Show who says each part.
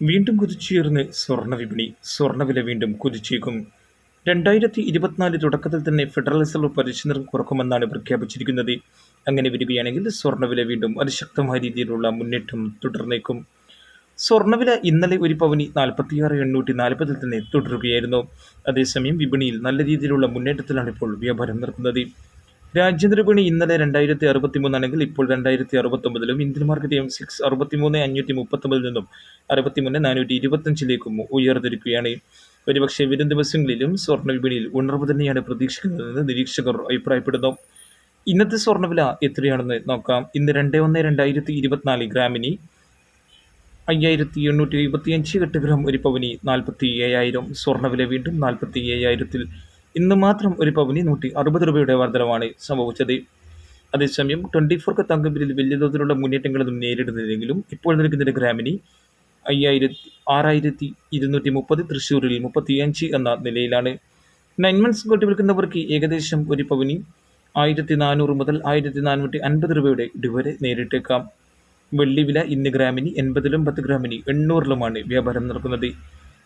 Speaker 1: വീണ്ടും കുതിച്ചുയർന്ന് സ്വർണ വിപണി സ്വർണവില വീണ്ടും കുതിച്ചേക്കും. രണ്ടായിരത്തി ഇരുപത്തിനാല് തുടക്കത്തിൽ തന്നെ ഫെഡറൽ റിസർവ് പലിശ നിരക്ക് കുറക്കുമെന്നാണ് പ്രഖ്യാപിച്ചിരിക്കുന്നത്. അങ്ങനെ വരികയാണെങ്കിൽ സ്വർണവില വീണ്ടും അതിശക്തമായ രീതിയിലുള്ള മുന്നേറ്റം തുടർന്നേക്കും. സ്വർണവില ഇന്നലെ ഒരു പവനി നാൽപ്പത്തിയാറ് എണ്ണൂറ്റി നാൽപ്പതിൽ തന്നെ തുടരുകയായിരുന്നു. അതേസമയം വിപണിയിൽ നല്ല രീതിയിലുള്ള മുന്നേറ്റത്തിലാണ് ഇപ്പോൾ വ്യാപാരം നടക്കുന്നത്. രാജ്യാന്തര വിപണി ഇന്നലെ രണ്ടായിരത്തി അറുപത്തി മൂന്നാണെങ്കിൽ ഇപ്പോൾ രണ്ടായിരത്തി അറുപത്തൊമ്പതിലും ഇന്ത്യൻ മാർക്കറ്റ് എം സിക്സ് അറുപത്തിമൂന്ന് അഞ്ഞൂറ്റി മുപ്പത്തൊമ്പതിൽ നിന്നും അറുപത്തിമൂന്ന് നാനൂറ്റി ഇരുപത്തഞ്ചിലേക്കും ഉയർന്നിരിക്കുകയാണ്. ഒരുപക്ഷെ വരും ദിവസങ്ങളിലും സ്വർണ വിപണിയിൽ ഉണർവ് തന്നെയാണ് പ്രതീക്ഷിക്കുന്നതെന്ന് നിരീക്ഷകർ അഭിപ്രായപ്പെടുന്നു. ഇന്നത്തെ സ്വർണവില എത്രയാണെന്ന് നോക്കാം. ഇന്ന് രണ്ട് ഒന്ന് രണ്ടായിരത്തി ഇരുപത്തിനാല് ഗ്രാമിന് അയ്യായിരത്തി എണ്ണൂറ്റി എഴുപത്തിയഞ്ച് എട്ട് ഗ്രാം ഒരു പവനി നാൽപ്പത്തി ഏഴായിരം സ്വർണവില വീണ്ടും നാൽപ്പത്തി ഏഴായിരത്തിൽ ഇന്ന് മാത്രം ഒരു പവനി നൂറ്റി അറുപത് രൂപയുടെ വർധനമാണ് സംഭവിച്ചത്. അതേസമയം ട്വന്റി ഫോർക്ക് തങ്കബിലിൽ വലിയ തോതിലുള്ള മുന്നേറ്റങ്ങളൊന്നും നേരിടുന്നില്ലെങ്കിലും ഇപ്പോൾ നിൽക്കുന്ന ഗ്രാമിനി അയ്യായിരത്തി ആറായിരത്തി ഇരുന്നൂറ്റി മുപ്പത് തൃശ്ശൂരിൽ മുപ്പത്തിയഞ്ച് എന്ന നിലയിലാണ്. നയൻ മന്ത്സ് കൊണ്ട് വിൽക്കുന്നവർക്ക് ഏകദേശം ഒരു പവനി ആയിരത്തി നാനൂറ് മുതൽ ആയിരത്തി നാനൂറ്റി അൻപത് രൂപയുടെ ഇതുവരെ നേരിട്ടേക്കാം. വെള്ളി വില ഇന്ന് ഗ്രാമിന് എൺപതിലും പത്ത് ഗ്രാമിന് എണ്ണൂറിലുമാണ് വ്യാപാരം നടക്കുന്നത്.